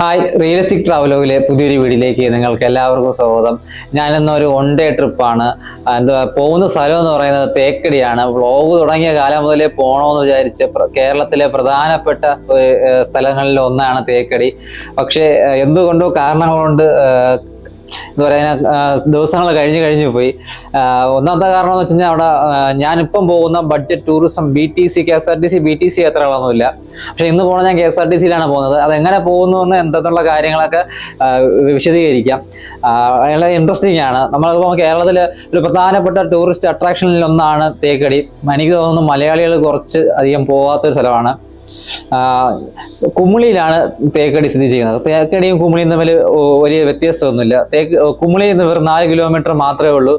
Hi realistic ട്രാവലോഗിലെ പുതിയൊരു വീഡിയോയിലേക്ക് നിങ്ങൾക്ക് എല്ലാവർക്കും സ്വാഗതം. ഞാനിന്നൊരു വൺ ഡേ ട്രിപ്പാണ് എന്താ പോകുന്ന സ്ഥലം എന്ന് പറയുന്നത് തേക്കടിയാണ്. വ്ളോഗ് തുടങ്ങിയ കാലം മുതലേ പോകണമെന്ന് വിചാരിച്ച കേരളത്തിലെ പ്രധാനപ്പെട്ട സ്ഥലങ്ങളിൽ ഒന്നാണ് തേക്കടി. പക്ഷേ എന്തുകൊണ്ടോ കാരണങ്ങൾ കൊണ്ട് പറയുന്ന ദിവസങ്ങൾ കഴിഞ്ഞ് കഴിഞ്ഞ് പോയി. ഒന്നാമത്തെ കാരണം എന്ന് വെച്ച് കഴിഞ്ഞാൽ അവിടെ ഞാനിപ്പം പോകുന്ന budget tourism B T C K S R T C B T C യാത്രകളൊന്നുമില്ല. പക്ഷെ ഇന്ന് പോകണം ഞാൻ കെ എസ് ആർ ടി സിയിലാണ് പോകുന്നത്. അതെങ്ങനെ പോകുന്നു എന്ന് എന്തെന്നുള്ള കാര്യങ്ങളൊക്കെ വിശദീകരിക്കാം. വളരെ ഇൻട്രസ്റ്റിംഗ് ആണ്. നമ്മളിപ്പോൾ കേരളത്തിൽ ഒരു പ്രധാനപ്പെട്ട ടൂറിസ്റ്റ് അട്രാക്ഷനിൽ ഒന്നാണ് തേക്കടി. എനിക്ക് തോന്നുന്നു മലയാളികൾ കുറച്ച് അധികം പോകാത്തൊരു സ്ഥലമാണ്. കുമിളിയിലാണ് തേക്കടി സ്ഥിതി ചെയ്യുന്നത്. തേക്കടിയും കുമിളിയും തമ്മിൽ വലിയ വ്യത്യാസമൊന്നുമില്ല തേക്ക് കുമിളിയിൽ നിന്ന് വെറും നാല് കിലോമീറ്റർ മാത്രമേ ഉള്ളൂ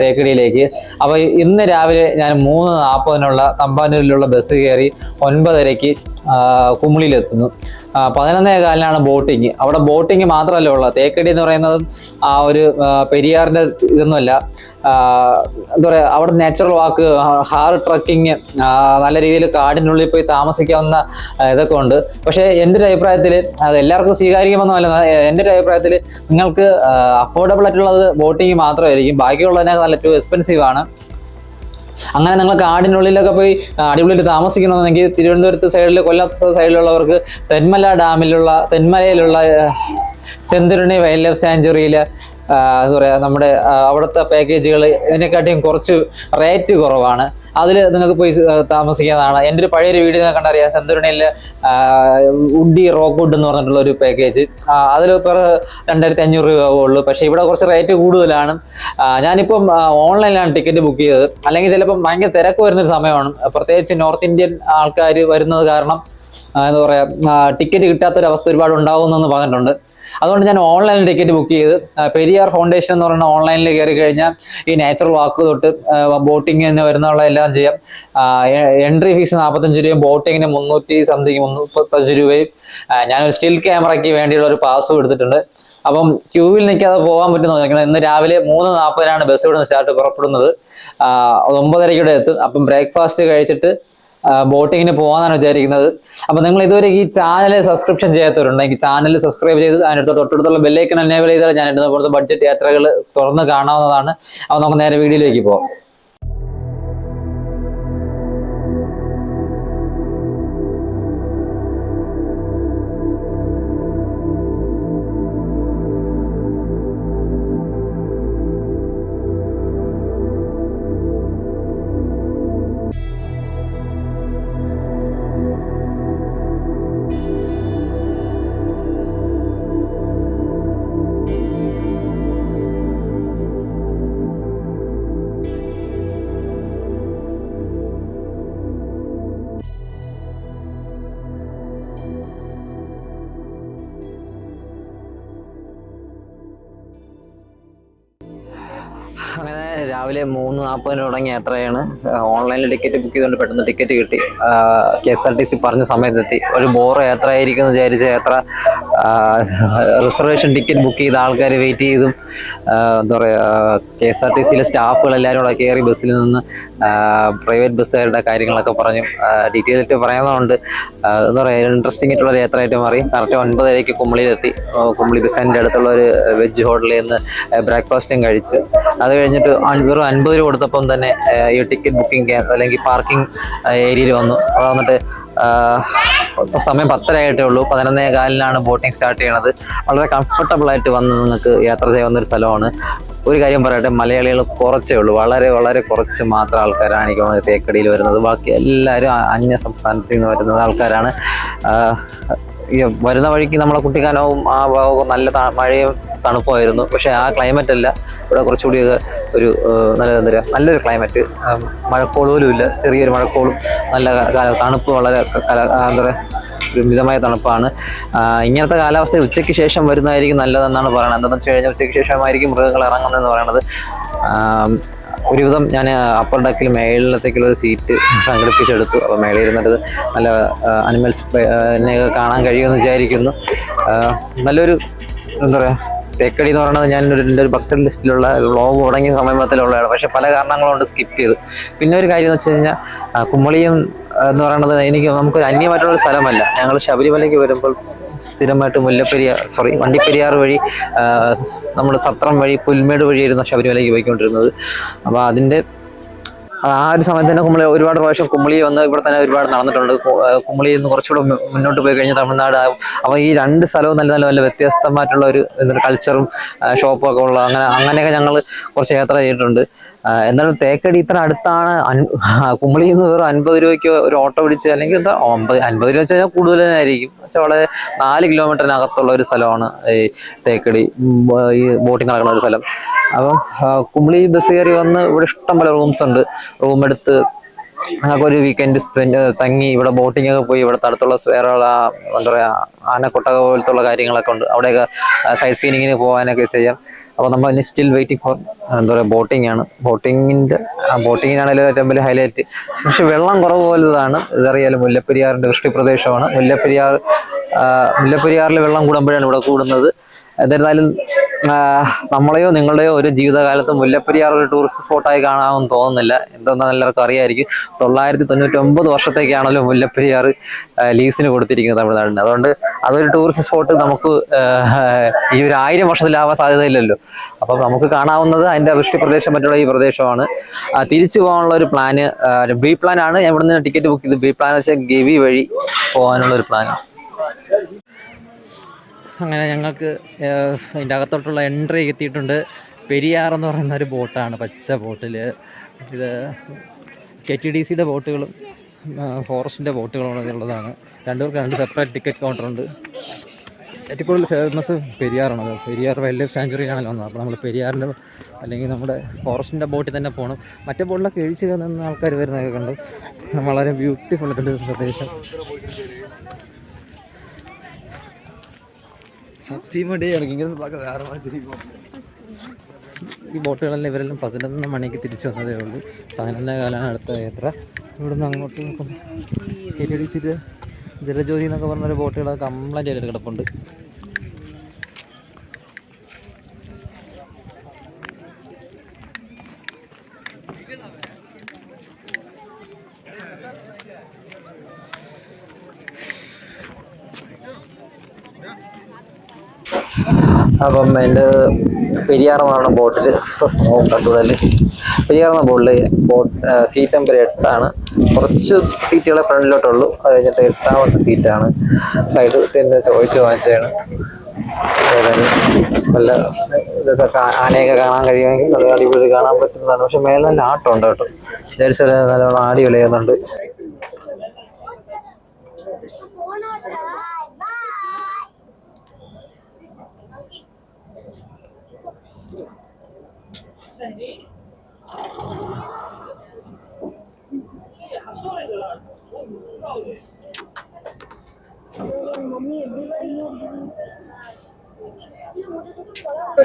തേക്കടിയിലേക്ക്. അപ്പോൾ ഇന്ന് രാവിലെ ഞാൻ മൂന്ന് നാൽപ്പതിനുള്ള തമ്പാനൂരിലുള്ള ബസ് കയറി ഒൻപതരയ്ക്ക് കുമിളിയിലെത്തുന്നു. പതിനൊന്നേ കാലിനാണ് ബോട്ടിങ് അവിടെ ബോട്ടിങ് മാത്രമല്ല ഉള്ളത് തേക്കടി എന്ന് പറയുന്നത് ആ ഒരു പെരിയാറിന്റെ ഇതൊന്നുമല്ല. എന്താ പറയുക അവിടെ നാച്ചുറൽ വാക്ക് ഹാർഡ് ട്രക്കിങ് നല്ല രീതിയിൽ കാടിനുള്ളിൽ പോയി താമസിക്കാവുന്ന ഇതൊക്കെ ഉണ്ട്. പക്ഷേ എന്റെ ഒരു അഭിപ്രായത്തിൽ അത് എല്ലാവർക്കും സ്വീകാര്യമൊന്നുമല്ല എന്റെ ഒരു അഭിപ്രായത്തിൽ നിങ്ങൾക്ക് അഫോർഡബിൾ ആയിട്ടുള്ളത് ബോട്ടിങ് മാത്രമായിരിക്കും. ബാക്കിയുള്ളതിനേക്കാൾ ഏറ്റവും എക്സ്പെൻസീവ് ആണ്. അങ്ങനെ നിങ്ങൾ കാടിനുള്ളിലൊക്കെ പോയി അടിപൊളിയിൽ താമസിക്കണമെന്നുണ്ടെങ്കിൽ തിരുവനന്തപുരത്ത് സൈഡിൽ കൊല്ലത്ത് സൈഡിലുള്ളവർക്ക് തെന്മല ഡാമിലുള്ള തെന്മലയിലുള്ള സെന്തുരുണി വൈൽഡ് ലൈഫ് സാഞ്ചുറിയിൽ എന്താ പറയുക നമ്മുടെ അവിടുത്തെ പാക്കേജുകൾ ഇതിനെക്കാട്ടിയും കുറച്ച് റേറ്റ് കുറവാണ്. അതിൽ നിങ്ങൾക്ക് പോയി താമസിക്കുന്നതാണ് എന്റെ ഒരു പഴയൊരു വീഡിയോ നിങ്ങൾക്ക് കണ്ടറിയാം. സെന്തുരുണിയിൽ ഉഡി റോക്ക് വുഡ് എന്ന് പറഞ്ഞിട്ടുള്ള ഒരു പാക്കേജ് അതിൽ പെർ രണ്ടായിരത്തി അഞ്ഞൂറ് രൂപ ഉള്ളൂ. പക്ഷേ ഇവിടെ കുറച്ച് റേറ്റ് കൂടുതലാണ്. ഞാനിപ്പം ഓൺലൈനിലാണ് ടിക്കറ്റ് ബുക്ക് ചെയ്തത്. അല്ലെങ്കിൽ ചിലപ്പം ഭയങ്കര തിരക്ക് വരുന്നൊരു സമയമാണ്. പ്രത്യേകിച്ച് നോർത്ത് ഇന്ത്യൻ ആൾക്കാർ വരുന്നത് കാരണം എന്താ പറയുക ടിക്കറ്റ് കിട്ടാത്തൊരവസ്ഥ ഒരുപാട് ഉണ്ടാകുമെന്ന് പറഞ്ഞിട്ടുണ്ട്. അതുകൊണ്ട് ഞാൻ ഓൺലൈനിൽ ടിക്കറ്റ് ബുക്ക് ചെയ്ത് പെരിയാർ ഫൗണ്ടേഷൻ എന്ന് പറയുന്ന ഓൺലൈനിൽ കയറി കഴിഞ്ഞാൽ ഈ നാച്ചുറൽ വാക്ക് തൊട്ട് ബോട്ടിംഗ് എന്ന് വരുന്നുള്ള എല്ലാം ചെയ്യാം. എൻട്രി ഫീസ് നാൽപ്പത്തഞ്ച് രൂപയും ബോട്ടിങ്ങിന് മുന്നൂറ്റി സംതിങ് മുന്നൂറ്റഞ്ച് രൂപയും. ഞാനൊരു സ്റ്റിൽ ക്യാമറയ്ക്ക് വേണ്ടിയുള്ള ഒരു പാസ്സും എടുത്തിട്ടുണ്ട്. അപ്പം ക്യൂവിൽ നിൽക്കാതെ പോകാൻ പറ്റുന്ന നോക്കണം ഇന്ന് രാവിലെ മൂന്ന് നാൽപ്പതിനാണ് ബസ് ഇവിടെ നിന്ന് സ്റ്റാർട്ട് പുറപ്പെടുന്നത് ഒമ്പതരയ്ക്കൂടെ എത്തും. അപ്പം ബ്രേക്ക്ഫാസ്റ്റ് കഴിച്ചിട്ട് ബോട്ടിങ്ങിന് പോകാനാണ് വിചാരിക്കുന്നത്. അപ്പൊ നിങ്ങൾ ഇതുവരെ ഈ ചാനൽ സബ്സ്ക്രിപ്ഷൻ ചെയ്യാത്തവരുണ്ടെങ്കിൽ ചാനൽ സബ്സ്ക്രൈബ് ചെയ്ത് അതിനടുത്ത് തൊട്ടടുത്തുള്ള ബെല്ലൈക്കൺ എനേബിൾ ചെയ്താൽ ഞാൻ ഇടുന്ന പോലത്തെ ബഡ്ജറ്റ് യാത്രകൾ തുറന്ന് കാണാവുന്നതാണ്. അപ്പൊ നമുക്ക് നേരെ വീഡിയോയിലേക്ക് പോകാം അങ്ങനെ രാവിലെ മൂന്ന് നാൽപ്പതിന് തുടങ്ങിയ യാത്രയാണ് ഓൺലൈനിൽ ടിക്കറ്റ് ബുക്ക് ചെയ്തുകൊണ്ട് പെട്ടെന്ന് ടിക്കറ്റ് കിട്ടി. K S R T C പറഞ്ഞ സമയത്തെത്തി. ഒരു ബോർ യാത്ര ആയിരിക്കും വിചാരിച്ച യാത്ര റിസർവേഷൻ ടിക്കറ്റ് ബുക്ക് ചെയ്ത ആൾക്കാർ വെയിറ്റ് ചെയ്തും. എന്താ പറയുക കെ എസ് ആർ ടി സിയിലെ സ്റ്റാഫുകൾ എല്ലാവരും കൂടെ കയറി ബസ്സിൽ നിന്ന് പ്രൈവറ്റ് ബസ്സുകാരുടെ കാര്യങ്ങളൊക്കെ പറഞ്ഞു. ഡീറ്റെയിൽ ആയിട്ട് പറയുന്നതുകൊണ്ട് എന്താ പറയുക ഇൻട്രസ്റ്റിംഗ് ആയിട്ടുള്ള ഒരു യാത്രയായിട്ട് മാറി. കറക്റ്റ് ഒൻപതരയ്ക്ക് കുമളിയിലെത്തി. കുമ്പളി ബസ് സ്റ്റാൻഡിന്റെ അടുത്തുള്ള ഒരു വെജ് ഹോട്ടലിൽ നിന്ന് ബ്രേക്ക്ഫാസ്റ്റും കഴിച്ച്. അത് കഴിഞ്ഞിട്ട് വെറും അൻപത് രൂപ കൊടുത്തപ്പം തന്നെ ഈ ടിക്കറ്റ് ബുക്കിംഗ് അല്ലെങ്കിൽ പാർക്കിംഗ് ഏരിയയിൽ വന്നു. അവിടെ വന്നിട്ട് സമയം പത്തരയായിട്ടേ ഉള്ളൂ. പതിനൊന്നേ കാലിലാണ് ബോട്ടിംഗ് സ്റ്റാർട്ട് ചെയ്യണത്. വളരെ കംഫർട്ടബിൾ ആയിട്ട് വന്ന് നിങ്ങൾക്ക് യാത്ര ചെയ്യാവുന്ന ഒരു സ്ഥലമാണ്. ഒരു കാര്യം പറയട്ടെ മലയാളികൾ കുറച്ചേ ഉള്ളൂ. വളരെ വളരെ കുറച്ച് മാത്രം ആൾക്കാരാണ് എനിക്ക് തോന്നുന്നത് തേക്കടിയിൽ വരുന്നത്. ബാക്കി എല്ലാവരും അന്യ സംസ്ഥാനത്തിൽ നിന്ന് വരുന്ന ആൾക്കാരാണ്. വരുന്ന വഴിക്ക് നമ്മളെ കുട്ടിക്കാനവും ആ ഭാഗവും നല്ല മഴയും തണുപ്പുമായിരുന്നു. പക്ഷേ ആ ക്ലൈമറ്റ് അല്ല. ഇവിടെ കുറച്ചുകൂടി ഒരു- നല്ല എന്താ നല്ലൊരു ക്ലൈമറ്റ് മഴക്കോളുകളും ഇല്ല. ചെറിയൊരു മഴക്കോളും. നല്ല തണുപ്പ് വളരെ എന്താ പറയുക ഒരു മിതമായ തണുപ്പാണ്. ഇങ്ങനത്തെ കാലാവസ്ഥ ഉച്ചയ്ക്ക് ശേഷം വരുന്നതായിരിക്കും നല്ലതെന്നാണ് പറയുന്നത് എന്താണെന്ന് വെച്ച് കഴിഞ്ഞാൽ ഉച്ചയ്ക്ക് ശേഷമായിരിക്കും മൃഗങ്ങൾ ഇറങ്ങുന്നതെന്ന് പറയുന്നത് ഒരുവിധം ഞാൻ അപ്പർ ഡക്കിൽ മേളിലത്തേക്കുള്ള ഒരു സീറ്റ് സംഘടിപ്പിച്ചെടുത്തു. അപ്പോൾ മേളിൽ ഇരുന്നിട്ട് നല്ല അനിമൽസ് എന്നെ കാണാൻ കഴിയുമെന്ന് വിചാരിക്കുന്നു. നല്ലൊരു എന്താ പറയുക തേക്കടി എന്ന് പറയുന്നത് ഞാൻ ഒരു എന്റെ ഒരു ബക്കറ്റ് ലിസ്റ്റിലുള്ള വ്ളോഗ് തുടങ്ങിയ സമയത്തിലുള്ളതാണ് പക്ഷേ പല കാരണങ്ങൾ കൊണ്ട് സ്കിപ്പ് ചെയ്തു. പിന്നെ ഒരു കാര്യം എന്ന് വെച്ച് കഴിഞ്ഞാൽ കുമ്മളിയും എന്ന് പറയുന്നത് എനിക്ക് നമുക്കൊരു അന്യമായിട്ടുള്ള സ്ഥലമല്ല. ഞങ്ങൾ ശബരിമലയ്ക്ക് വരുമ്പോൾ സ്ഥിരമായിട്ട് മുല്ലപ്പെരിയാർ സോറി വണ്ടിപ്പെരിയാർ വഴി നമ്മുടെ സത്രം വഴി പുൽമേട് വഴിയായിരുന്നു ശബരിമലയ്ക്ക് പോയിക്കൊണ്ടിരുന്നത്. അപ്പോൾ അതിന്റെ ആ ഒരു സമയത്ത് തന്നെ കുമളി ഒരുപാട് പ്രാവശ്യം കുമളി വന്ന് ഇവിടെ തന്നെ ഒരുപാട് നടന്നിട്ടുണ്ട്. കുമളിയിൽ നിന്ന് കുറച്ചുകൂടെ മുന്നോട്ട് പോയി കഴിഞ്ഞാൽ തമിഴ്നാട് അപ്പോൾ ഈ രണ്ട് സ്ഥലവും നല്ല നല്ല നല്ല വ്യത്യസ്തമായിട്ടുള്ള ഒരു കൾച്ചറും ഷോപ്പും ഒക്കെ ഉള്ള അങ്ങനെ അങ്ങനെയൊക്കെ ഞങ്ങൾ കുറച്ച് യാത്ര ചെയ്തിട്ടുണ്ട്. എന്നാലും തേക്കടി ഇത്ര അടുത്താണ്. കുമളിയിൽ നിന്ന് വെറും അൻപത് രൂപയ്ക്ക് ഒരു ഓട്ടോ പിടിച്ച് അല്ലെങ്കിൽ എന്താ അമ്പത് അൻപത് രൂപ വെച്ച് കഴിഞ്ഞാൽ കൂടുതൽ പക്ഷെ വളരെ നാല് കിലോമീറ്ററിനകത്തുള്ള ഒരു സ്ഥലമാണ് ഈ തേക്കടി ഈ ബോട്ടിംഗ് നടക്കുന്ന ഒരു സ്ഥലം. അപ്പം കുമിളി ബസ് കയറി വന്ന് ഇവിടെ ഇഷ്ടംപോലെ റൂംസ് ഉണ്ട്. റൂം എടുത്ത് ഞങ്ങൾക്ക് ഒരു വീക്കെൻഡ് സ്പെൻഡ് തങ്ങി ഇവിടെ ബോട്ടിംഗ് ഒക്കെ പോയി ഇവിടെ അടുത്തുള്ള വേറെ ഉള്ള എന്താ പറയുക ആനക്കൊട്ടക പോലത്തുള്ള കാര്യങ്ങളൊക്കെ ഉണ്ട്. അവിടെയൊക്കെ സൈഡ് സീനിങ്ങിന് പോകാനൊക്കെ ചെയ്യാം. അപ്പോൾ നമ്മൾ സ്റ്റിൽ വെയിറ്റിംഗ് ഫോർ എന്താ പറയുക ബോട്ടിംഗ് ആണ്. ബോട്ടിങ്ങിന്റെ ബോട്ടിങ്ങിനാണെങ്കിലും ഏറ്റവും വലിയ ഹൈലൈറ്റ് പക്ഷെ വെള്ളം കുറവ് പോലതാണ് ഇതറിയാലും മുല്ലപ്പെരിയാറിന്റെ വൃഷ്ടി പ്രദേശമാണ് മുല്ലപ്പെരിയാർ മുല്ലപ്പെരിയാറിൽ വെള്ളം കൂടുമ്പോഴാണ് ഇവിടെ കൂടുന്നത്. എന്നിരുന്നാലും നമ്മളെയോ നിങ്ങളുടെയോ ഒരു ജീവിതകാലത്ത് മുല്ലപ്പെരിയാർ ഒരു ടൂറിസ്റ്റ് സ്പോട്ടായി കാണാമെന്ന് തോന്നുന്നില്ല. എന്തെന്നാൽ എല്ലാവർക്കും അറിയായിരിക്കും. തൊള്ളായിരത്തി തൊണ്ണൂറ്റി ഒമ്പത് വർഷത്തേക്കാണല്ലോ മുല്ലപ്പെരിയാർ ലീസിന് കൊടുത്തിരിക്കുന്നത് തമിഴ്നാടിന്. അതുകൊണ്ട് അതൊരു ടൂറിസ്റ്റ് സ്പോട്ട് നമുക്ക് ഈ ഒരു ആയിരം വർഷത്തിലാവാൻ സാധ്യതയില്ലല്ലോ. അപ്പം നമുക്ക് കാണാവുന്നത് അതിന്റെ വൃഷ്ടി പ്രദേശം മറ്റുള്ള ഈ പ്രദേശമാണ്. തിരിച്ചു പോകാനുള്ള ഒരു പ്ലാന് ബി പ്ലാൻ ആണ്. ഞാൻ ഇവിടുന്ന് ടിക്കറ്റ് ബുക്ക് ചെയ്ത് ബി പ്ലാൻ വെച്ചാൽ ഗവി വഴി പോകാനുള്ള ഒരു പ്ലാനാണ് അങ്ങനെ ഞങ്ങൾക്ക് അതിന്റെ അകത്തോട്ടുള്ള എൻട്രി എത്തിയിട്ടുണ്ട് പെരിയാർ എന്ന് പറയുന്ന ഒരു ബോട്ടാണ് പച്ച ബോട്ടിൽ ഇത് കെ ടി ഡി സിയുടെ ബോട്ടുകളും ഫോറസ്റ്റിന്റെ ബോട്ടുകളും ഉള്ളതാണ് രണ്ടുപേർക്ക് രണ്ട് സെപ്പറേറ്റ് ടിക്കറ്റ് കൗണ്ടറുണ്ട് ഏറ്റവും കൂടുതൽ ഫേമസ് പെരിയാറാണ് അത്. പെരിയാർ വൈൽഡ് ലൈഫ് സാഞ്ചുറി ആണല്ലോ വന്നത് അപ്പോൾ നമ്മൾ പെരിയാറിന്റെ അല്ലെങ്കിൽ നമ്മുടെ ഫോറസ്റ്റിന്റെ ബോട്ടിൽ തന്നെ പോകണം മറ്റേ ബോട്ടിലൊക്കെ എഴിച്ച് നിന്ന് ആൾക്കാർ വരുന്നതൊക്കെ കണ്ട്. വളരെ ബ്യൂട്ടിഫുൾ ആയിട്ടുള്ള ഒരു പ്രദേശം. சத்தியமாட்டே எனக்கு இங்கேருந்து பார்க்க வேற மாதிரி தெரியும் ഈ ബോട്ടുകളെല്ലാം ഇവരെല്ലാം പതിനൊന്ന് മണിക്ക് തിരിച്ചു വന്നതേ ഉള്ളൂ പതിനൊന്നേ കാലാണ് അടുത്ത യാത്ര ഇവിടുന്ന് അങ്ങോട്ട് നോക്കും കെ ടി ഡി സിയിൽ ജലജ്യോതി എന്നൊക്കെ പറഞ്ഞൊരു ബോട്ടുകൾ കംപ്ലൈൻ്റ് ആയിട്ട് കിടപ്പുണ്ട് അപ്പം എന്റെ പെരിയാറെന്നാണ് ബോട്ടിൽ കണ്ടുകൂടല്ലേ പെരിയാറെന്ന ബോട്ടിൽ ബോട്ട് സീറ്റ് നമ്പർ എട്ടാണ്. കുറച്ച് സീറ്റുകളെ ഫ്രണ്ടിലോട്ടുള്ളൂ. അത് കഴിഞ്ഞിട്ട് എട്ടാമത്തെ സീറ്റാണ്. സൈഡ് തന്നെ ചോദിച്ച് വാങ്ങിച്ചതാണ്. നല്ല ഇതൊക്കെ ആനയൊക്കെ കാണാൻ കഴിയുമെങ്കിൽ നല്ല അടിപൊളി കാണാൻ പറ്റുന്നതാണ്. പക്ഷെ മേലെ നല്ല ആട്ടമുണ്ട് കേട്ടോ. വിചാരിച്ചാൽ നല്ലോണം ആടി വിളയുന്നുണ്ട്.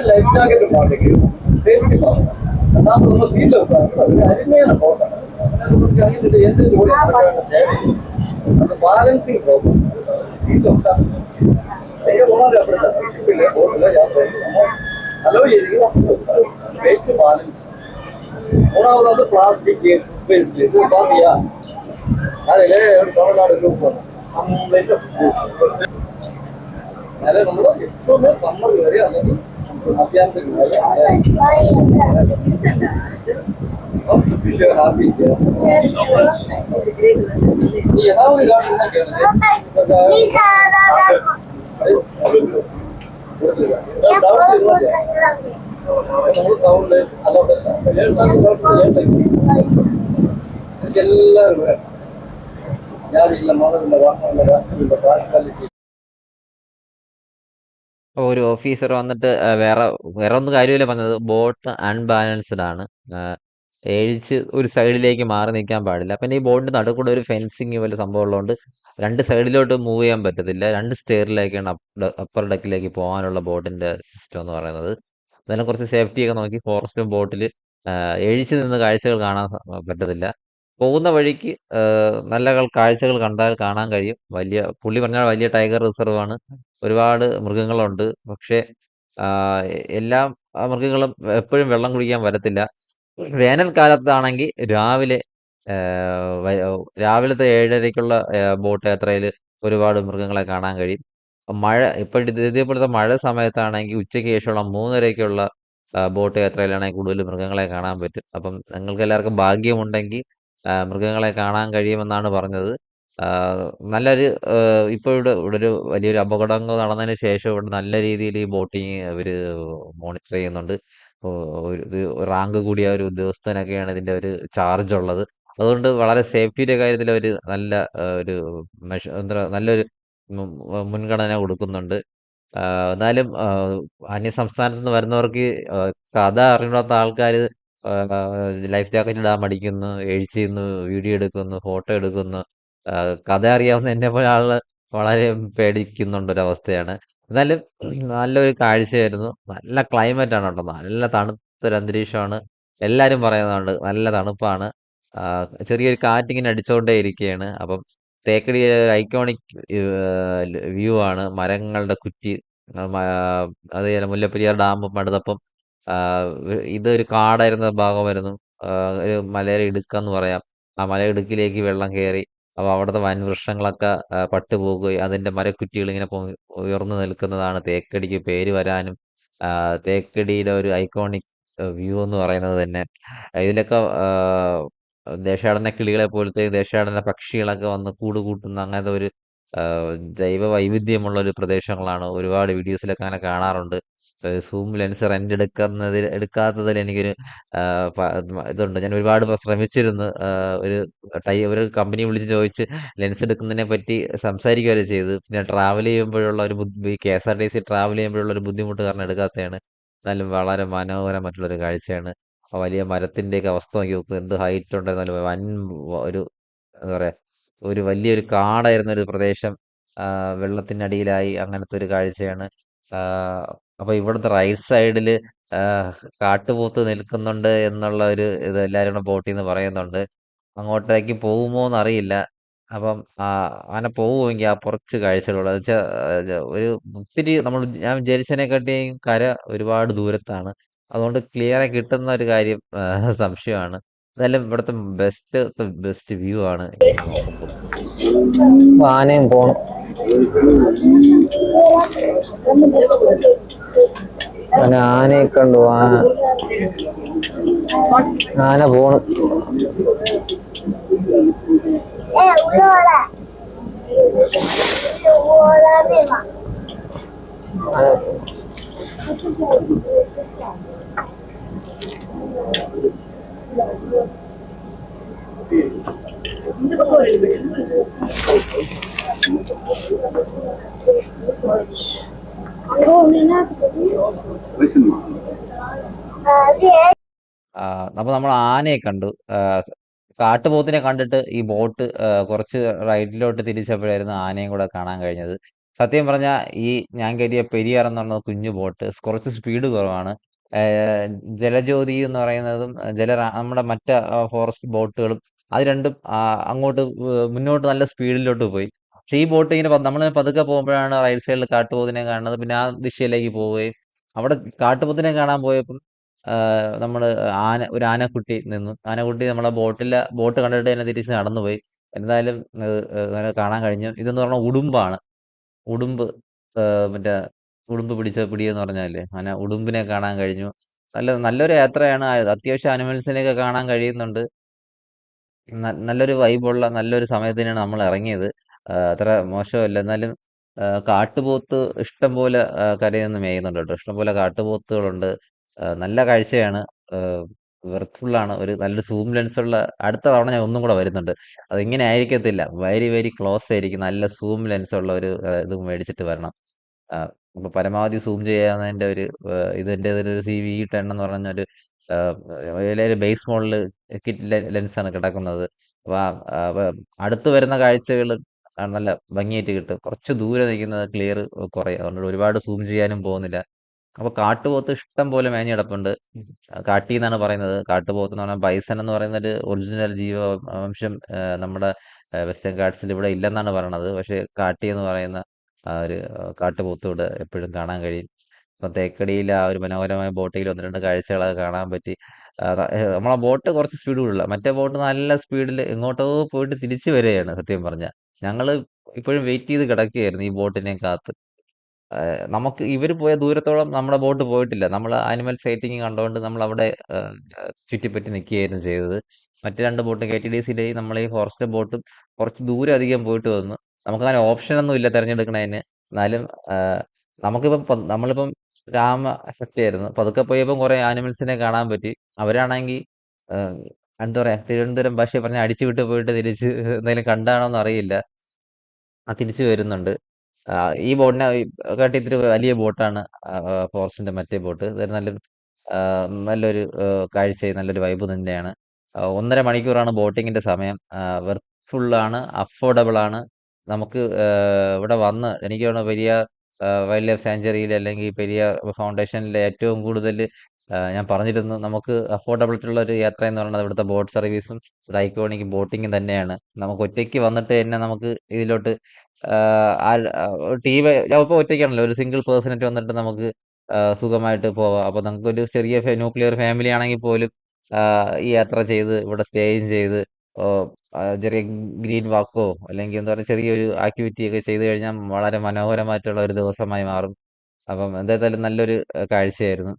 லைஃப் ஜாக்கெட் மாட்டேங்குது சேஃப்டி பார்க்கணும் நான் ரொம்ப சீட்ல உட்காந்து அது அருமையான போட்டேன் ஓடி அந்த பேலன்சிங் ப்ராப்ளம் சீட்ல உட்காந்து எங்க போனாலும் அப்படிதான் இல்லை போகல அளவு எதுக்கு பேச்சு பேலன்ஸ் மூணாவது வந்து பிளாஸ்டிக் வேஸ்ட் இது பாத்தியா அதில் ஒரு தமிழ்நாடு அதனால நம்மளும் எப்பவுமே சம்மர் வரையும் அல்லது மத்தியானத்துக்கு மேலே ஹாப்பி நீ ஏதாவது காரணம்னா கேளுங்க சவுண்ட் அதோட எல்லாரும் யாரு இல்ல மதம் இல்ல வாசம் இல்ல ராஷ்டிரம் இல்ல ഒരു ഓഫീസർ വന്നിട്ട് വേറെ വേറെ ഒന്നും കാര്യമില്ല. പറഞ്ഞത് ബോട്ട് അൺബാലൻസ്ഡ് ആണ്. എഴിച്ച് ഒരു സൈഡിലേക്ക് മാറി നിൽക്കാൻ പാടില്ല. പിന്നെ ഈ ബോട്ടിന്റെ നടുക്കൂടെ ഒരു ഫെൻസിങ് പോലെ സംഭവം ഉള്ളതുകൊണ്ട് രണ്ട് സൈഡിലോട്ട് മൂവ് ചെയ്യാൻ പറ്റത്തില്ല. രണ്ട് സ്റ്റെയറിലേക്കാണ് അപ്പർ ഡെക്കിലേക്ക് പോകാനുള്ള ബോട്ടിന്റെ സിസ്റ്റം എന്ന് പറയുന്നത്. അതെല്ലാം കുറച്ച് സേഫ്റ്റി ഒക്കെ നോക്കി ഫോറസ്റ്റും ബോട്ടിൽ എഴിച്ച് നിന്ന് കാഴ്ചകൾ കാണാൻ പറ്റത്തില്ല. പോകുന്ന വഴിക്ക് നല്ല കൾ- കാഴ്ചകൾ കണ്ടാൽ കാണാൻ കഴിയും. വലിയ പുള്ളി പറഞ്ഞാൽ വലിയ ടൈഗർ റിസർവ് ആണ്. ഒരുപാട് മൃഗങ്ങളുണ്ട്. പക്ഷേ എല്ലാ മൃഗങ്ങളും എപ്പോഴും വെള്ളം കുടിക്കാൻ വരത്തില്ല. വേനൽക്കാലത്താണെങ്കിൽ രാവിലെ രാവിലത്തെ ഏഴരയ്ക്കുള്ള ബോട്ട് യാത്രയിൽ ഒരുപാട് മൃഗങ്ങളെ കാണാൻ കഴിയും. മഴ ഇപ്പോഴത്തെ ഇതേപോലത്തെ മഴ സമയത്താണെങ്കിൽ ഉച്ചയ്ക്ക് ശേഷമുള്ള മൂന്നരയ്ക്കുള്ള ബോട്ട് യാത്രയിലാണെങ്കിൽ കൂടുതൽ മൃഗങ്ങളെ കാണാൻ പറ്റും. അപ്പം നിങ്ങൾക്ക് എല്ലാവർക്കും ഭാഗ്യമുണ്ടെങ്കിൽ മൃഗങ്ങളെ കാണാൻ കഴിയുമെന്നാണ് പറഞ്ഞത്. നല്ലൊരു ഇപ്പോൾ ഇവിടെ ഇവിടെ ഒരു വലിയൊരു അപകടങ്ങൾ നടന്നതിന് ശേഷം ഇവിടെ നല്ല രീതിയിൽ ഈ ബോട്ടിങ് അവർ മോണിറ്റർ ചെയ്യുന്നുണ്ട്. ഒരു റാങ്ക് കൂടിയ ഒരു ഉദ്യോഗസ്ഥനൊക്കെയാണ് ഇതിന്റെ ഒരു ചാർജ് ഉള്ളത്. അതുകൊണ്ട് വളരെ സേഫ്റ്റിയുടെ കാര്യത്തിൽ അവർ നല്ല ഒരു മെഷ എന്താ നല്ലൊരു മുൻഗണന കൊടുക്കുന്നുണ്ട്. എന്നാലും ആ, അന്യസംസ്ഥാനത്ത് നിന്ന് വരുന്നവർക്ക് കഥ അറിയാത്ത ആൾക്കാർ ലൈഫ് ജാക്കറ്റ് ഇടാൻ മടിക്കുന്നു എഴുതി വീഡിയോ എടുക്കുന്നു ഫോട്ടോ എടുക്കുന്നു. കഥ അറിയാവുന്ന എന്നെ പോലെ ആൾ വളരെ പേടിക്കുന്നുണ്ട് ഒരവസ്ഥയാണ് എന്നാലും നല്ലൊരു കാഴ്ചയായിരുന്നു. നല്ല ക്ലൈമറ്റ് ആണ് കേട്ടോ. നല്ല തണുത്തൊരു അന്തരീക്ഷമാണ്. എല്ലാവരും പറയുന്നുണ്ട് നല്ല തണുപ്പാണ്. ചെറിയൊരു കാറ്റിങ്ങനെ അടിച്ചുകൊണ്ടേ ഇരിക്കുകയാണ് അപ്പം തേക്കടി ഐക്കോണിക് വ്യൂ ആണ്. മരങ്ങളുടെ കുറ്റി അതേപോലെ മുല്ലപ്പെരിയാർ ഡാമും അടുത്തപ്പം ഇതൊരു കാടായിരുന്ന ഭാഗമായിരുന്നു. ആ, ഒരു മലയുടെ ഇടുക്കെന്ന് പറയാം. ആ മലയിടുക്കിലേക്ക് വെള്ളം കയറി അപ്പോൾ അവിടുത്തെ വൻ വൃക്ഷങ്ങളൊക്കെ പട്ടുപോകുകയും അതിന്റെ മരക്കുറ്റികൾ ഇങ്ങനെ ഉയർന്നു നിൽക്കുന്നതാണ് തേക്കടിക്ക് പേര് വരാനും ആ, തേക്കടിയിലെ ഒരു ഐക്കോണിക് വ്യൂ എന്ന് പറയുന്നത് തന്നെ. ഇതിലൊക്കെ ദേശാടന കിളികളെ പോലത്തെ ദേശാടന പക്ഷികളൊക്കെ വന്ന് കൂട് കൂട്ടുന്ന അങ്ങനത്തെ ഒരു ജൈവ വൈവിധ്യമുള്ള ഒരു പ്രദേശങ്ങളാണ്. ഒരുപാട് വീഡിയോസിലൊക്കെ അങ്ങനെ കാണാറുണ്ട്. സൂം ലെൻസ് റെന്റ് എടുക്കുന്നതിൽ എടുക്കാത്തതിൽ എനിക്കൊരു ഇതുണ്ട്. ഞാൻ ഒരുപാട് ശ്രമിച്ചിരുന്നു. ഒരു ടൈ ഒരു കമ്പനി വിളിച്ച് ചോദിച്ച് ലെൻസ് എടുക്കുന്നതിനെ പറ്റി സംസാരിക്കുക വരെ ചെയ്ത്. പിന്നെ ട്രാവൽ ചെയ്യുമ്പോഴുള്ള ഒരു ബുദ്ധി K S R T C travel ചെയ്യുമ്പോഴുള്ള ഒരു ബുദ്ധിമുട്ട് കാരണം എടുക്കാത്തതാണ്. എന്നാലും വളരെ മനോഹരമായിട്ടുള്ളൊരു കാഴ്ചയാണ്. വലിയ മരത്തിന്റെയൊക്കെ അവസ്ഥ നോക്കി നോക്കുക എന്ത് ഹൈറ്റ് ഉണ്ടെന്നാലും വൻ ഒരു എന്താ പറയാ ഒരു വലിയൊരു കാടായിരുന്ന ഒരു പ്രദേശം വെള്ളത്തിനടിയിലായി അങ്ങനത്തെ ഒരു കാഴ്ചയാണ്. അപ്പോൾ അപ്പൊ ഇവിടുത്തെ റൈറ്റ് സൈഡിൽ കാട്ടുപോത്ത് നിൽക്കുന്നുണ്ട് എന്നുള്ള ഒരു ഇത് എല്ലാവരും കൂടെ ബോട്ടിൽ നിന്ന് പറയുന്നുണ്ട്. അങ്ങോട്ടേക്ക് പോകുമോ എന്നറിയില്ല അപ്പം അങ്ങനെ പോവുമെങ്കിൽ ആ കുറച്ച് കാഴ്ചകളുള്ളൂ. അത് വെച്ചാൽ ഒരു ഒത്തിരി നമ്മൾ ഞാൻ വിചാരിച്ചതിനെക്കാട്ടിയും കര ഒരുപാട് ദൂരത്താണ്. അതുകൊണ്ട് ക്ലിയറായി കിട്ടുന്ന ഒരു കാര്യം സംശയമാണ്. എന്തായാലും ഇവിടുത്തെ ബെസ്റ്റ് ബെസ്റ്റ് വ്യൂ ആണ്. ആനയും പോണം. അങ്ങനെ ആനയെ കണ്ടു. ആന ആന പോണു. ആന അപ്പൊ നമ്മൾ ആനയെ കണ്ടു. കാട്ടുപോത്തിനെ കണ്ടിട്ട് ഈ ബോട്ട് കുറച്ച് റൈറ്റിലോട്ട് തിരിച്ചപ്പോഴായിരുന്നു ആനയും കൂടെ കാണാൻ കഴിഞ്ഞത്. സത്യം പറഞ്ഞാൽ ഈ ഞാൻ കരുതിയ പെരിയാർ എന്ന് പറഞ്ഞ കുഞ്ഞു ബോട്ട് കുറച്ച് സ്പീഡ് കുറവാണ്. ജലജ്യോതി എന്ന് പറയുന്നതും ജല നമ്മുടെ മറ്റ് ഫോറസ്റ്റ് ബോട്ടുകളും അത് രണ്ടും അങ്ങോട്ട് മുന്നോട്ട് നല്ല സ്പീഡിലോട്ട് പോയി. പക്ഷെ ഈ ബോട്ട് ഇങ്ങനെ നമ്മൾ പതുക്കെ പോകുമ്പോഴാണ് റൈറ്റ് സൈഡിൽ കാട്ടുപോത്തിനെ കാണുന്നത്. പിന്നെ ആ ദിശയിലേക്ക് പോവുകയും അവിടെ കാട്ടുപോത്തിനെ കാണാൻ പോയപ്പോൾ നമ്മൾ ആന ഒരു ആനക്കുട്ടി നിന്നു. ആനക്കുട്ടി നമ്മളെ ബോട്ടിലെ ബോട്ട് കണ്ടിട്ട് തന്നെ തിരിച്ച് നടന്നുപോയി. എന്തായാലും കാണാൻ കഴിഞ്ഞു. ഇതെന്ന് പറഞ്ഞാൽ ഉടുമ്പാണ്. ഉടുമ്പ് മറ്റേ ഉടുമ്പ് പിടിച്ച പിടിയെന്ന് പറഞ്ഞാലേ. അങ്ങനെ ഉടുമ്പിനെ കാണാൻ കഴിഞ്ഞു. നല്ല നല്ലൊരു യാത്രയാണ്. അത്യാവശ്യം അനിമൽസിനെയൊക്കെ കാണാൻ കഴിയുന്നുണ്ട്. നല്ലൊരു വൈബുള്ള നല്ലൊരു സമയത്തിനാണ് നമ്മൾ ഇറങ്ങിയത്. അത്ര മോശമല്ല. എന്നാലും കാട്ടുപോത്ത് ഇഷ്ടം പോലെ ആ, കരയിൽ നിന്ന് മേയുന്നുണ്ട് കേട്ടോ. ഇഷ്ടംപോലെ കാട്ടുപോത്തുകളുണ്ട്. നല്ല കാഴ്ചയാണ്. വെർത്ത്ഫുൾ ആണ് ഒരു നല്ലൊരു സൂം ലെൻസുള്ള അടുത്ത തവണ ഞാൻ ഒന്നും കൂടെ വരുന്നുണ്ട്. അത് ഇങ്ങനെ ആയിരിക്കത്തില്ല. വെരി വെരി ക്ലോസ് ആയിരിക്കും. നല്ല സൂം ലെൻസ് ഉള്ള ഒരു ഇത് മേടിച്ചിട്ട് വരണം. അപ്പൊ പരമാവധി സൂം ചെയ്യാവുന്നതിന്റെ ഒരു ഇതിന്റെ ഒരു സി വി ടെൻ എന്ന് പറഞ്ഞൊരു ബേസ് മോഡൽ കിറ്റ് ലെൻസ് ആണ് കിടക്കുന്നത്. അപ്പൊ അടുത്ത് വരുന്ന കാഴ്ചകൾ നല്ല ഭംഗിയായിട്ട് കിട്ടും. കുറച്ച് ദൂരെ നിൽക്കുന്നത് ക്ലിയർ കുറയും. അതുകൊണ്ട് ഒരുപാട് സൂം ചെയ്യാനും പോകുന്നില്ല. അപ്പൊ കാട്ടുപോത്ത് ഇഷ്ടം പോലെ മേഞ്ഞ് കിടപ്പുണ്ട്. കാട്ടി എന്നാണ് പറയുന്നത്. കാട്ടുപോത്ത് എന്ന് പറഞ്ഞാൽ ബൈസൺ എന്ന് പറയുന്ന ഒരു ഒറിജിനൽ ജീവ വംശം നമ്മുടെ വെസ്റ്റേൺ കാർഡ്സിൽ ഇവിടെ ഇല്ലെന്നാണ് പറയണത്. പക്ഷെ കാട്ടി എന്ന് പറയുന്ന ആ ഒരു ആ, കാട്ടുപോത്ത് ഇവിടെ എപ്പോഴും കാണാൻ കഴിയും അപ്പം തേക്കടിയിൽ ആ ഒരു മനോഹരമായ ബോട്ടിൽ ഒന്ന് രണ്ട് കാഴ്ചകളൊക്കെ കാണാൻ പറ്റി നമ്മളെ ബോട്ട് കുറച്ച് സ്പീഡ് കൂടുതലാണ് മറ്റേ ബോട്ട് നല്ല സ്പീഡിൽ എങ്ങോട്ടോ പോയിട്ട് തിരിച്ചു വരികയാണ് സത്യം പറഞ്ഞാൽ ഞങ്ങൾ ഇപ്പോഴും വെയിറ്റ് ചെയ്ത് കിടക്കുകയായിരുന്നു ഈ ബോട്ടിനെ കാത്ത് നമുക്ക് ഇവർ പോയ ദൂരത്തോളം നമ്മുടെ ബോട്ട് പോയിട്ടില്ല. നമ്മൾ ആനിമൽ സൈറ്റിംഗ് കണ്ടുകൊണ്ട് നമ്മൾ അവിടെ ചുറ്റിപ്പറ്റി നിൽക്കുകയായിരുന്നു ചെയ്തത്. മറ്റു രണ്ട് ബോട്ടും കെ ടി കെടിഡിസിയിലെയും നമ്മളെ ഈ ഫോറസ്റ്റ് ബോട്ടും കുറച്ച് ദൂരം അധികം പോയിട്ട് വന്നു. നമുക്കങ്ങനെ ഓപ്ഷനൊന്നും ഇല്ല തിരഞ്ഞെടുക്കണതിന്. എന്നാലും നമുക്കിപ്പം നമ്മളിപ്പം രാമ എഫക്റ്റായിരുന്നു. പതുക്കെ പോയപ്പോൾ കുറെ ആനിമൽസിനെ കാണാൻ പറ്റി. അവരാണെങ്കിൽ എന്താ പറയാ തിരുവനന്തപുരം ഭാഷ പറഞ്ഞ അടിച്ചു വിട്ട് പോയിട്ട് തിരിച്ച് എന്തെങ്കിലും കണ്ടാണോന്ന് അറിയില്ല. തിരിച്ചു വരുന്നുണ്ട്. ഈ ബോട്ടിനെ കാട്ടി ഇത്തിരി വലിയ ബോട്ടാണ് ഫോറസ്റ്റിന്റെ മറ്റേ ബോട്ട് ഇതൊരു നല്ലൊരു നല്ലൊരു കാഴ്ച നല്ലൊരു വൈബ് തന്നെയാണ് ഒന്നര മണിക്കൂറാണ് ബോട്ടിങ്ങിന്റെ സമയം വെർത്ത് ഫുള്ളാണ് അഫോർഡബിൾ ആണ് നമുക്ക് ഇവിടെ വന്ന് എനിക്ക് തോന്നുന്നു പെരിയ വൈൽഡ് ലൈഫ് സാഞ്ചുറിയിൽ അല്ലെങ്കിൽ പെരിയ ഫൗണ്ടേഷനിൽ ഏറ്റവും കൂടുതൽ ഞാൻ പറഞ്ഞിരുന്നു നമുക്ക് അഫോർഡബിളിറ്റിയുള്ള ഒരു യാത്ര എന്ന് പറയുന്നത് ഇവിടുത്തെ ബോട്ട് സർവീസും ഐക്കോണിക് ബോട്ടിങ്ങും തന്നെയാണ്. നമുക്ക് ഒറ്റയ്ക്ക് വന്നിട്ട് തന്നെ നമുക്ക് ഇതിലോട്ട് ടീം ഇപ്പോൾ ഒറ്റയ്ക്കാണല്ലോ ഒരു സിംഗിൾ പേഴ്സണായിട്ട് വന്നിട്ട് നമുക്ക് സുഖമായിട്ട് പോവാം. അപ്പോൾ നമുക്കൊരു ചെറിയ ന്യൂക്ലിയർ ഫാമിലി ആണെങ്കിൽ പോലും ഈ യാത്ര ചെയ്ത് ഇവിടെ സ്റ്റേയും ചെയ്ത് ഓ, ആ, ചെറിയ ഗ്രീൻ വാക്കോ അല്ലെങ്കിൽ എന്താ പറയുക ചെറിയൊരു ആക്ടിവിറ്റി ഒക്കെ ചെയ്തു കഴിഞ്ഞാൽ വളരെ മനോഹരമായിട്ടുള്ള ഒരു ദിവസമായി മാറും. അപ്പം എന്തായാലും നല്ലൊരു കാഴ്ചയായിരുന്നു.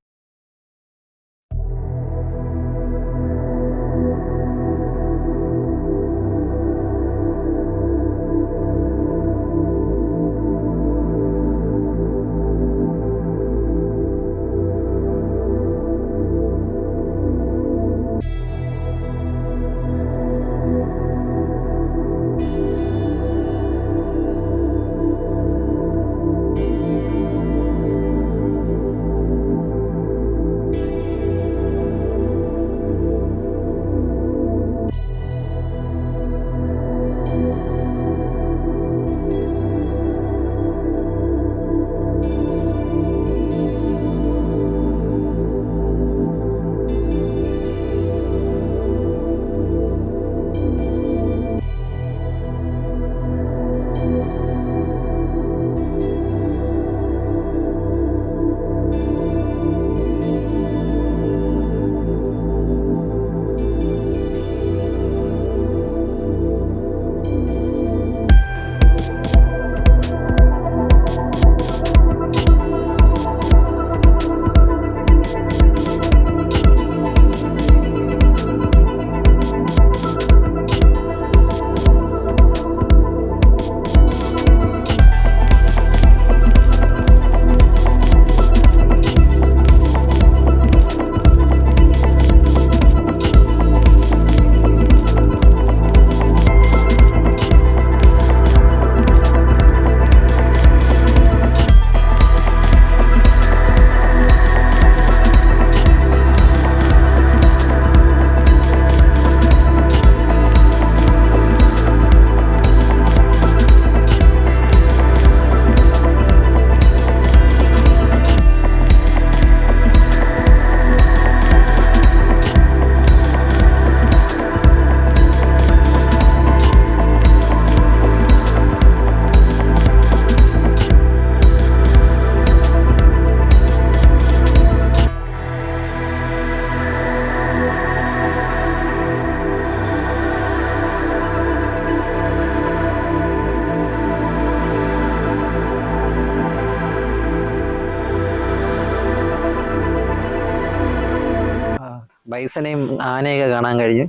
ബൈസനെയും ആനയൊക്കെ കാണാൻ കഴിഞ്ഞു.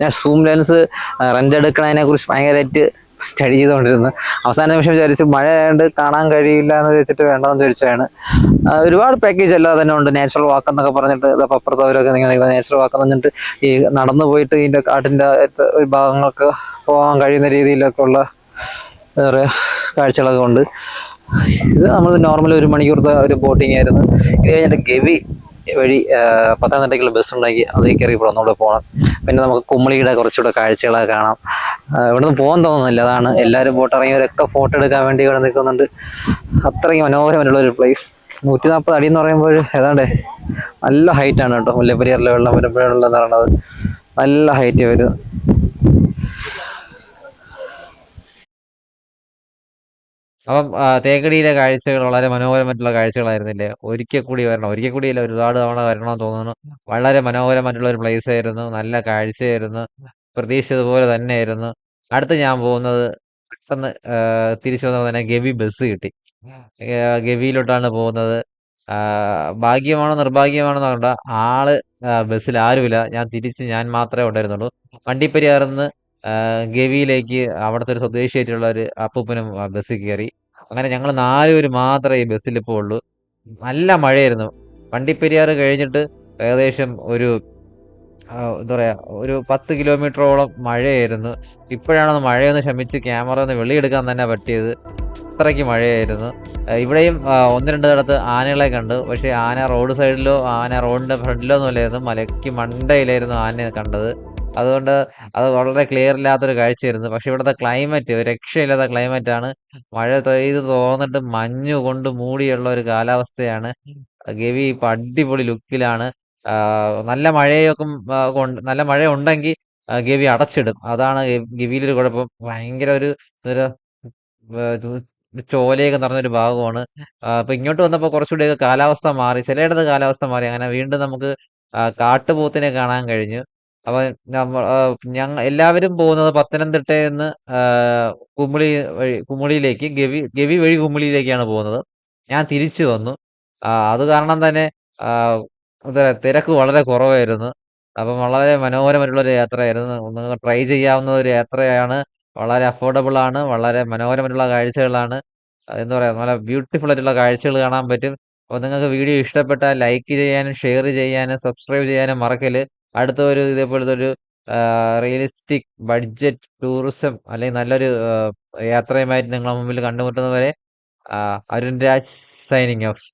ഞാൻ സൂം ലെൻസ് റെന്റ് എടുക്കണതിനെ കുറിച്ച് ഭയങ്കരമായിട്ട് സ്റ്റഡി ചെയ്തുകൊണ്ടിരുന്നു. അവസാന നിമിഷം വിചാരിച്ചു മഴ ആയതുകൊണ്ട് കാണാൻ കഴിയില്ല എന്ന് വെച്ചിട്ട് വേണ്ടെന്ന് ചോദിച്ചാണ് ഒരുപാട് പാക്കേജ് എല്ലാം തന്നെ ഉണ്ട്. നാച്ചുറൽ വാക്ക് എന്നൊക്കെ പറഞ്ഞിട്ട് ഇതപ്പോൾ അപ്പുറത്തവരൊക്കെ നിങ്ങൾ നാച്ചുറൽ വാക്ക് എന്ന് പറഞ്ഞിട്ട് ഈ നടന്നു പോയിട്ട് ഇതിന്റെ കാട്ടിന്റെ ഒരു ഭാഗങ്ങളൊക്കെ പോകാൻ കഴിയുന്ന രീതിയിലൊക്കെ ഉള്ള വേറെ കാഴ്ചകളൊക്കെ ഉണ്ട്. ഇത് നമ്മൾ നോർമൽ ഒരു മണിക്കൂറത്തെ ഒരു ബോട്ടിംഗ് ആയിരുന്നു. ഇത് കഴിഞ്ഞിട്ട് ഗവി വഴി പത്തനംതിട്ടയ്ക്കുള്ള ബസ് ഉണ്ടാക്കി അത് കയറി ഒന്നുകൂടെ പോകണം പിന്നെ നമുക്ക് കുമളിയുടെ കുറച്ചുകൂടെ കാഴ്ചകളൊക്കെ കാണാം. ഇവിടെ ഇവിടുന്ന് പോകാൻ തോന്നുന്നില്ല. അതാണ് എല്ലാവരും ബോട്ട് ഇറങ്ങിയവരൊക്കെ ഫോട്ടോ എടുക്കാൻ വേണ്ടി ഇവിടെ നിൽക്കുന്നുണ്ട്. അത്രയ്ക്ക് മനോഹരമായിട്ടുള്ള ഒരു പ്ലേസ് നൂറ്റി നാൽപ്പത് അടി എന്ന് പറയുമ്പോൾ ഏതാണ്ട് നല്ല ഹൈറ്റാണ് കേട്ടോ. മുല്ലപ്പെരിയാറിലെ വെള്ളം വരുമ്പോഴുള്ളതെന്ന് പറയുന്നത്. നല്ല ഹൈറ്റ് വരും. അപ്പം തേക്കടിയിലെ കാഴ്ചകൾ വളരെ മനോഹരമായിട്ടുള്ള കാഴ്ചകളായിരുന്നില്ലേ? ഒരിക്കൽ കൂടി വരണം. ഒരിക്കൽ കൂടിയല്ല ഒരുപാട് തവണ വരണമെന്ന് തോന്നുന്നു. വളരെ മനോഹരമായിട്ടുള്ള ഒരു പ്ലേസ് ആയിരുന്നു നല്ല കാഴ്ചയായിരുന്നു. പ്രതീക്ഷിച്ചതുപോലെ തന്നെയായിരുന്നു. അടുത്ത് ഞാൻ പോകുന്നത് പെട്ടെന്ന് തിരിച്ചു വന്നപ്പോൾ തന്നെ ഗവി ബസ് കിട്ടി. ഗവിയിലോട്ടാണ് പോകുന്നത്. ഭാഗ്യമാണോ നിർഭാഗ്യമാണോ എന്നറിയണ്ട ആൾ ബസ്സിൽ ആരുമില്ല. ഞാൻ തിരിച്ച് ഞാൻ മാത്രമേ ഉണ്ടായിരുന്നുള്ളൂ. വണ്ടിപ്പെരിയാറിന്ന് ഗവിയിലേക്ക് അവിടുത്തെ ഒരു സ്വദേശിയായിട്ടുള്ള ഒരു അപ്പൂപ്പനും ബസ്സിൽ കയറി. അങ്ങനെ ഞങ്ങൾ നാലുപേര് മാത്രമേ ഈ ബസ്സിൽ ഇപ്പോൾ ഉള്ളൂ നല്ല മഴയായിരുന്നു. വണ്ടിപ്പെരിയാറ് കഴിഞ്ഞിട്ട് ഏകദേശം ഒരു എന്താ പറയുക ഒരു പത്ത് കിലോമീറ്ററോളം മഴയായിരുന്നു. ഇപ്പോഴാണ് മഴയൊന്ന് ശമിച്ച് ക്യാമറ ഒന്ന് വെളിയെടുക്കാൻ തന്നെ പറ്റിയത്. അത്രയ്ക്ക് മഴയായിരുന്നു. ഇവിടെയും ഒന്ന് രണ്ട് തടത്ത് ആനകളെ കണ്ടു. പക്ഷേ ആന റോഡ് സൈഡിലോ ആന റോഡിന്റെ ഫ്രണ്ടിലോ ഒന്നും അല്ലായിരുന്നു മലയ്ക്ക് മണ്ടയിലായിരുന്നു ആനയെ കണ്ടത്. അതുകൊണ്ട് അത് വളരെ ക്ലിയർ ഇല്ലാത്തൊരു കാഴ്ചയായിരുന്നു. പക്ഷെ ഇവിടുത്തെ ക്ലൈമറ്റ് രക്ഷയില്ലാത്ത ക്ലൈമറ്റ് ആണ്. മഴ പെയ്ത് തോന്നിട്ട് മഞ്ഞു കൊണ്ട് മൂടിയുള്ള ഒരു കാലാവസ്ഥയാണ്. ഗവി ഇപ്പൊ അടിപൊളി ലുക്കിലാണ് നല്ല മഴയൊക്കെ നല്ല മഴ ഉണ്ടെങ്കിൽ ഗവി അടച്ചിടും. അതാണ് ഗവിയിലൊരു കുഴപ്പം. ഭയങ്കര ഒരു ചോലയൊക്കെ നിറഞ്ഞൊരു ഭാഗമാണ്. അപ്പൊ ഇങ്ങോട്ട് വന്നപ്പോൾ കുറച്ചുകൂടിയൊക്കെ കാലാവസ്ഥ മാറി. ചിലയിടത്ത് കാലാവസ്ഥ മാറി. അങ്ങനെ വീണ്ടും നമുക്ക് കാട്ടുപോത്തിനെ കാണാൻ കഴിഞ്ഞു. അപ്പൊ നമ്മ ഞങ്ങൾ ഞങ്ങ എല്ലാവരും പോകുന്നത് പത്തനംതിട്ടയിൽ നിന്ന് കുമിളി വഴി കുമിളിയിലേക്ക് ഗവി ഗവി വഴി കുമിളിയിലേക്കാണ് പോകുന്നത്. ഞാൻ തിരിച്ചു വന്നു. അത് കാരണം തന്നെ തിരക്ക് വളരെ കുറവായിരുന്നു. അപ്പം വളരെ മനോഹരമായിട്ടുള്ള ഒരു യാത്രയായിരുന്നു. നിങ്ങൾ ട്രൈ ചെയ്യാവുന്ന ഒരു യാത്രയാണ്. വളരെ അഫോർഡബിൾ ആണ്. വളരെ മനോഹരമായിട്ടുള്ള കാഴ്ചകളാണ്. എന്താ പറയുക നല്ല ബ്യൂട്ടിഫുൾ ആയിട്ടുള്ള കാഴ്ചകൾ കാണാൻ പറ്റും. അപ്പോൾ നിങ്ങൾക്ക് വീഡിയോ ഇഷ്ടപ്പെട്ടാൽ ലൈക്ക് ചെയ്യാനും ഷെയർ ചെയ്യാനും സബ്സ്ക്രൈബ് ചെയ്യാനും മറക്കൽ അടുത്ത ഒരു ഇതേപോലത്തെ ഒരു റിയലിസ്റ്റിക് ബഡ്ജറ്റ് ടൂറിസം അല്ലെങ്കിൽ നല്ലൊരു യാത്രയുമായിട്ട് നിങ്ങളുടെ മുമ്പിൽ കണ്ടുമുട്ടുന്നവരെ ആ, അരുൺ രാജ് സൈനിങ് ഓഫ്